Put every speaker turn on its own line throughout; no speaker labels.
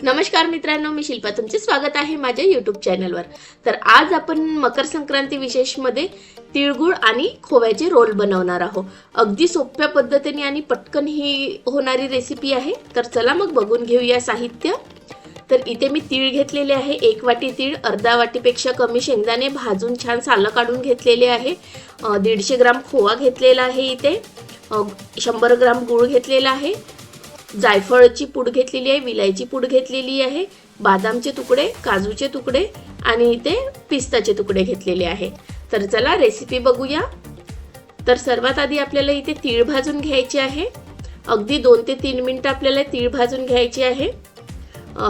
नमस्कार मित्रांनो मी शिल्पा. तुमचे स्वागत आहे माझ्या युट्यूब चॅनलवर तर आज आपण मकर संक्रांती विशेषमध्ये तिळगुळ आणि खोव्याचे रोल बनवणार आहोत. अगदी सोप्या पद्धतीने आणि पटकन ही होणारी रेसिपी आहे. तर चला मग बघून घेऊया साहित्य. तर इथे मी तीळ घेतलेले आहे. एक वाटी तीळ अर्धा वाटीपेक्षा कमी शेंगदाणे भाजून छान सालं काढून घेतलेले आहे. दीडशे ग्राम खोवा घेतलेला आहे इथे. शंभर ग्राम गूळ घेतलेला आहे. जायफळची पूड घेतलेली आहे विलायची पूड घेतलेली आहे बदामचे तुकडे काजूचे तुकडे आणि इथे पिस्ताचे तुकडे घेतलेले आहे. तर चला रेसिपी बघूया. तर सर्वात आधी आपल्याला इथे तीळ भाजून घ्यायचे आहे. अगदी दोन ते तीन मिनटं आपल्याला तीळ भाजून घ्यायचे आहे.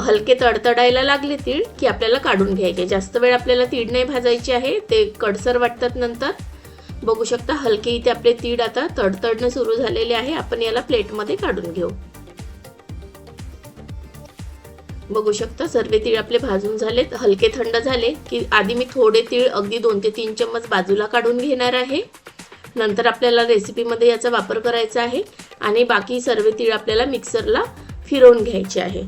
हलके तडतडायला लागले तीळ की आपल्याला काढून घ्यायचे. जास्त वेळ आपल्याला तीळ नाही भाजायचे आहे. ते कडसर वाटतात नंतर. बघू शकता हलके इथे आपले तीळ आता तडतडणं सुरू झालेले आहे. आपण याला प्लेटमध्ये काढून घेऊ. बघू शकता. सर्व तीळ आपले भाजून झालेत. हलके थंड झाले की आधी मी थोडे तीळ अगदी दोन ते तीन चम्मच बाजूला काढून घेणार आहे. नंतर आपल्याला रेसिपीमध्ये याचा वापर करायचा आहे आणि बाकी सर्व तीळ आपल्याला मिक्सरला फिरवून घ्यायचे आहे.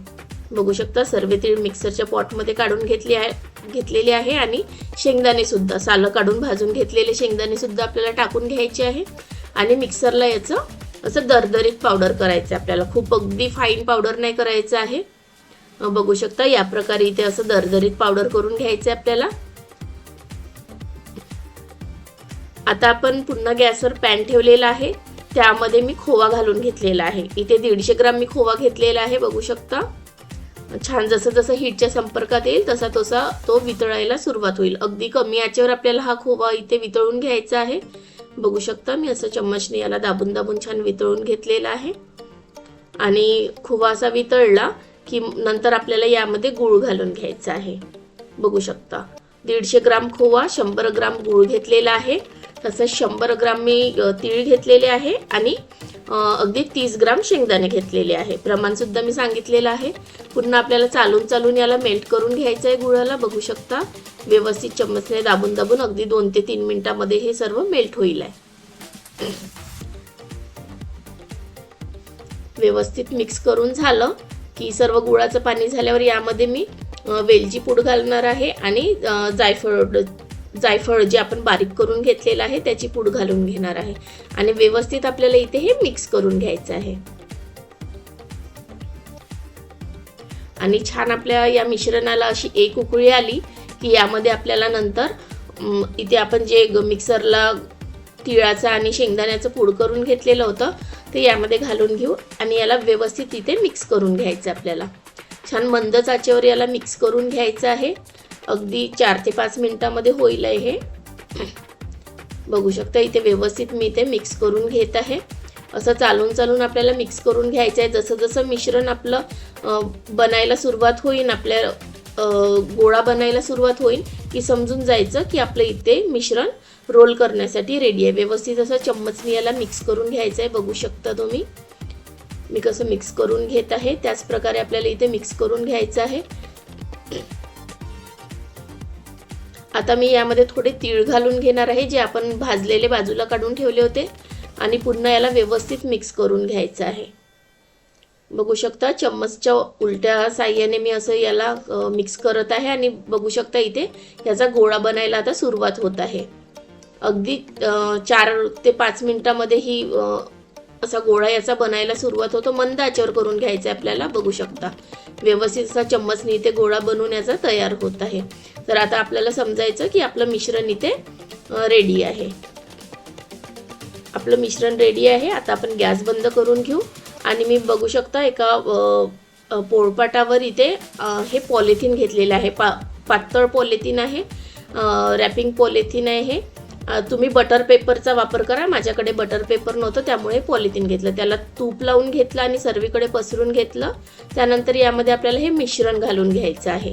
बघू शकता सर्व तीळ मिक्सरच्या पॉटमध्ये काढून घेतली आहे घेतलेले आहे आणि शेंगदाणेसुद्धा सालं काढून भाजून घेतलेले शेंगदाणेसुद्धा आपल्याला टाकून घ्यायचे आहे. आणि मिक्सरला याचं असं दरदरीत पावडर करायचं आहे आपल्याला. खूप अगदी फाईन पावडर नाही करायचं आहे. बघू शकता. या प्रकारे इथे असं दरदरीत पावडर करून घ्यायचं आपल्याला. आता आपण पुन्हा गॅसवर पॅन ठेवलेला आहे. त्यामध्ये मी खोवा घालून घेतलेला आहे. इथे दीडशे ग्राम मी खोवा घेतलेला आहे बघू शकता. छान जसं जसं हीटच्या संपर्कात येईल तसा तसा तो वितळायला सुरुवात होईल. अगदी कमी याच्यावर आपल्याला हा खोवा इथे वितळून घ्यायचा आहे. बघू शकता मी असं चम्मचने याला दाबून दाबून छान वितळून घेतलेला आहे. आणि खोवा असा वितळला की नंतर आपल्याला यामध्ये गूळ घालून घ्यायचा आहे. बघू शकता. दीडशे ग्राम खोवा शंभर ग्राम गूळ घेतलेला आहे. तसंच शंभर ग्राम मी तीळ घेतलेले आहे आणि अगदी तीस ग्राम शेंगदाणे घेतलेले आहे. प्रमाणसुद्धा मी सांगितलेलं आहे. पुन्हा आपल्याला चालून चालून याला मेल्ट करून घ्यायचं आहे गुळाला. बघू शकता. व्यवस्थित चम्मचने दाबून दाबून अगदी दोन ते तीन मिनिटामध्ये हे सर्व मेल्ट होईल आहे. व्यवस्थित मिक्स करून झालं. की सर्व गुळाचं पाणी झाल्यावर यामध्ये मी वेलची पूड घालणार आहे आणि जायफळ जायफळ जे आपण बारीक करून घेतलेलं आहे त्याची पूड घालून घेणार आहे. आणि व्यवस्थित आपल्याला इथे हे मिक्स करून घ्यायचं आहे. आणि छान आपल्या या मिश्रणाला अशी एक उकळी आली की यामध्ये आपल्याला नंतर इथे आपण जे मिक्सरला तिळाचं आणि शेंगदाण्याचं पूड करून घेतलेलं होतं ते यामध्ये घालून घेऊ आणि याला व्यवस्थित इथे मिक्स करून घ्यायचं आपल्याला. छान मंद चाचेवर याला मिक्स करून घ्यायचं आहे. अगदी चार ते पाच मिनटामध्ये होईल आहे हे. बघू शकता इथे व्यवस्थित मी इथे मिक्स करून घेत आहे. असं चालून चालून आपल्याला मिक्स करून घ्यायचं आहे. जसं जसं मिश्रण आपलं बनायला सुरुवात होईल आपल्या गोळा बनायला सुरुवात होईल की समजून जायचं की आपलं इथे मिश्रण रोल करण्यासाठी रेडी आहे. व्यवस्थित असं चम्मचनी याला मिक्स करून घ्यायचं आहे. बघू शकता तुम्ही. मी कसं मिक्स करून घेत आहे. त्याच प्रकारे आपल्याला इथे मिक्स करून घ्यायचं आहे. आता मी यामध्ये थोडे तीळ घालून घेणार आहे जे आपण भाजलेले बाजूला काढून ठेवले होते. आणि पुन्हा याला व्यवस्थित मिक्स करून घ्यायचं आहे. बघू शकता चम्मचच्या उलट्या साह्याने मी असं याला मिक्स करत आहे. आणि बघू शकता इथे याचा गोळा बनायला आता सुरुवात होत आहे. अगदी चार ते पाच मिनिटामध्ये ही असा गोळा याचा बनायला सुरुवात होतो. मंद आचेवर करून घ्यायचा आहे आपल्याला बघू शकता. व्यवस्थित असा चम्मचने इथे गोळा बनवून याचा तयार होत आहे. तर आता आपल्याला समजायचं की आपलं मिश्रण इथे रेडी आहे. आपलं मिश्रण रेडी आहे. आता आपण गॅस बंद करून घेऊ. आणि मी बघू शकता एका पोळपाटावर इथे हे पॉलिथिन घेतलेलं आहे. पा पातळ पॉलिथिन आहे. रॅपिंग पॉलिथिन आहे हे. तुम्ही बटर पेपरचा वापर करा. माझ्याकडे बटर पेपर नव्हतं त्यामुळे पॉलिथिन घेतलं. त्याला तूप लावून घेतलं आणि सर्वीकडे पसरून घेतलं. त्यानंतर यामध्ये आपल्याला हे मिश्रण घालून घ्यायचं आहे.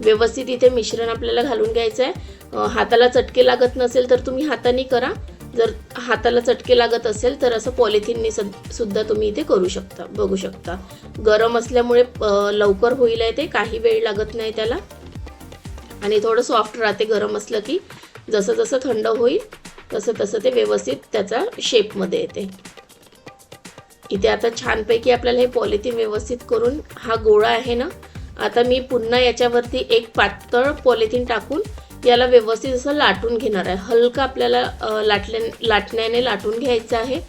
व्यवस्थित इथे मिश्रण आपल्याला घालून घ्यायचं आहे हाताला चटके लागत नसेल तर तुम्ही हाताने करा. जर हाताला चटके लागत असेल तर असं पॉलिथिनने सुद्धा तुम्ही इथे करू शकता बघू शकता. गरम असल्यामुळे लवकर होईल आहे ते. काही वेळ लागत नाही त्याला. आणि थोडं सॉफ्ट राहते गरम असलं की. जसं जसं थंड होईल तसं तसं ते व्यवस्थित त्याचा शेपमध्ये येते. इथे आता छानपैकी आपल्याला हे पॉलिथिन व्यवस्थित करून हा गोळा आहे ना आता मी पुन्हा याच्यावरती एक पातळ पॉलिथिन टाकून याला व्यवस्थित असं लाटून घेणार आहे. हलका आपल्याला लाटल्या लाटण्याने लाटून घ्यायचं आहे.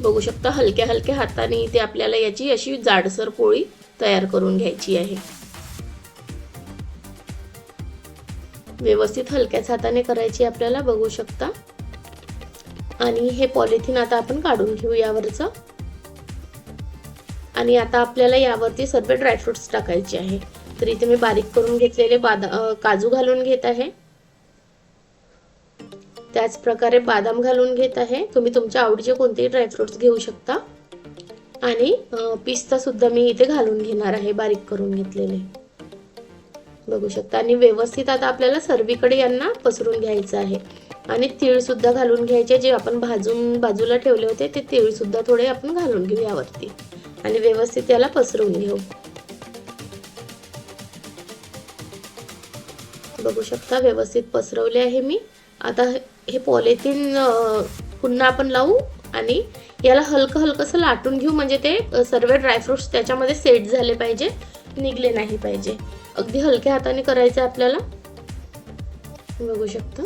बघू शकता हलक्या हलक्या हाताने इथे आपल्याला याची अशी जाडसर पोळी तयार करून घ्यायची आहे. व्यवस्थित हलक्याच हाताने करायची आपल्याला बघू शकता. आणि हे पॉलिथिन आता आपण काढून घेऊ यावरचं. आणि आता आपल्याला यावरती सर्व ड्रायफ्रुट्स टाकायचे आहे. तर इथे मी बारीक करून घेतलेले बादा काजू घालून घेत आहे. त्याच प्रकारे बदाम घालून घेत आहे. तुम्ही तुमच्या आवडीचे कोणतेही ड्रायफ्रुट्स घेऊ शकता. आणि पिस्ता सुद्धा मी इथे घालून घेणार आहे बारीक करून घेतलेले. बघू शकता. आणि व्यवस्थित आता आपल्याला सर्वीकडे यांना पसरून घ्यायचं आहे. आणि तीळ सुद्धा घालून घ्यायचे. जे आपण भाजून बाजूला ठेवले होते ते तीळ सुद्धा थोडे आपण घालून घेऊ यावरती. आणि व्यवस्थित याला पसरवून घेऊ. बघू शकता व्यवस्थित पसरवले आहे मी. आता हे- पॉलिथिन पुन्हा आपण लावू आणि याला हलकं हलकंसं लाटून घेऊ. म्हणजे ते सर्व ड्रायफ्रुट्स त्याच्यामध्ये सेट झाले पाहिजे. निघले नाही पाहिजे. अगदी हलक्या हाताने करायचं आहे आपल्याला. बघू शकता.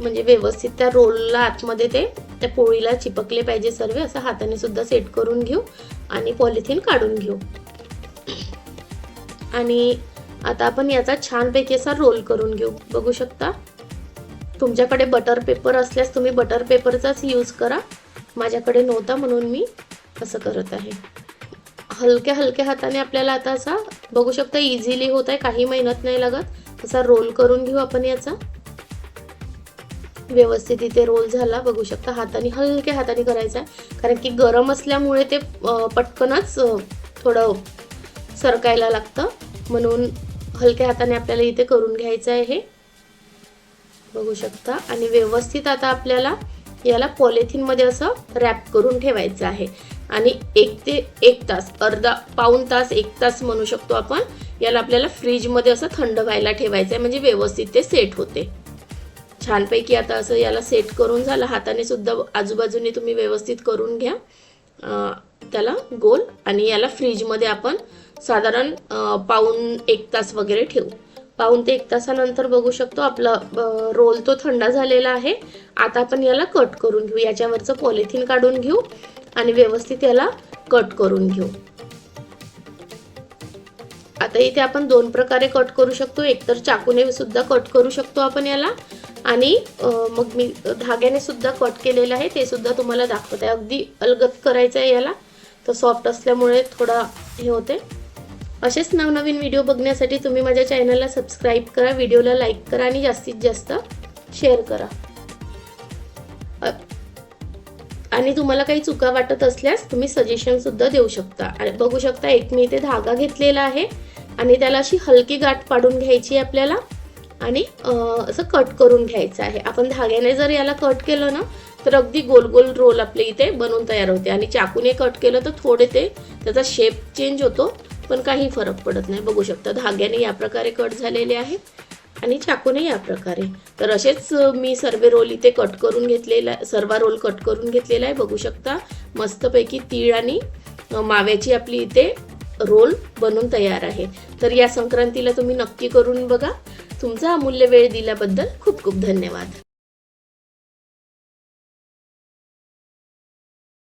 म्हणजे व्यवस्थित त्या रोलला आतमध्ये ते त्या पोळीला चिपकले पाहिजे सर्व. असं हाताने सुद्धा सेट करून घेऊ आणि पॉलिथिन काढून घेऊ. आणि आता आपण याचा छानपैकी असा रोल करून घेऊ. बघू शकता. तुमच्याकडे बटर पेपर असल्यास तुम्ही बटर पेपरचाच यूज करा. माझ्याकडे नव्हता म्हणून मी असं करत आहे. हलक्या हलक्या हाताने आपल्याला आता असा बघू शकता इझिली होत आहे काही मेहनत नाही लागत. असा रोल करून घेऊ आपण याचा. व्यवस्थित इथे रोल झाला. बघू शकता हाताने हलक्या हाताने करायचा आहे कारण की गरम असल्यामुळे ते पटकनच थोडं सरकायला लागतं. म्हणून हलक्या हाताने आपल्याला इथे करून घ्यायचं आहे हे. बघू शकता. आणि व्यवस्थित आता आपल्याला याला पॉलिथिनमध्ये असं रॅप करून ठेवायचं आहे. आणि एक ते एक तास अर्धा पाऊण तास एक तास म्हणू शकतो आपण. याला आपल्याला फ्रीजमध्ये असं थंड व्हायला ठेवायचं आहे म्हणजे व्यवस्थित ते सेट होते. छानपैकी आता असं याला सेट करून झालं. हाताने सुद्धा आजूबाजूने तुम्ही व्यवस्थित करून घ्या. त्याला गोल आणि याला फ्रीजमध्ये आपण साधारण पाऊण एक तास वगैरे ठेवू. पाऊण ते एक तासानंतर बघू शकतो आपला रोल तो थंड झालेला आहे. आता आपण याला कट करून घेऊ. याच्यावरचं पॉलिथिन काढून घेऊ. आणि व्यवस्थित याला कट करून घेऊ. आता इथे आपण दोन प्रकारे कट करू शकतो. एकतर चाकूने सुद्धा कट करू शकतो आपण याला. आणि मग मी धाग्याने सुद्धा कट केलेलं आहे. ते सुद्धा तुम्हाला दाखवत. आहे अगदी अलगत करायचं आहे याला. तर सॉफ्ट असल्यामुळे थोडा हे होते. असेच नवनवीन व्हिडिओ बघण्यासाठी तुम्ही माझ्या चॅनलला सबस्क्राईब करा. व्हिडिओला लाईक करा आणि जास्तीत जास्त शेअर करा. आणि तुम्हाला काही चुका वाटत असल्यास तुम्ही सजेशन सुद्धा देऊ शकता. आणि बघू शकता एक मी इथे धागा घेतलेला आहे आणि त्याला अशी हलकी गाठ पाडून घ्यायची आहे आपल्याला. आणि असं कट करून घ्यायचं आहे. आपण धाग्याने जर याला कट केलं ना तर अगदी गोल गोल रोल आपले इथे बनवून तयार होते. आणि चाकूने कट केलं तर थोडे ते त्याचा शेप चेंज होतो पण काही फरक पडत नाही. बघू शकता धाग्याने या प्रकारे कट झालेले आहे. आणि चाकूने या प्रकारे. तर असेच मी सर्व रोल इथे कट करून घेतलेला सर्व रोल कट करून घेतलेला आहे. बघू शकता मस्तपैकी तीळ आणि माव्याची आपली इथे रोल बनून तयार आहे. तर या संक्रांतीला तुम्ही नक्की करून बघा. तुमचा अमूल्य वेळ दिल्याबद्दल खूप खूप धन्यवाद.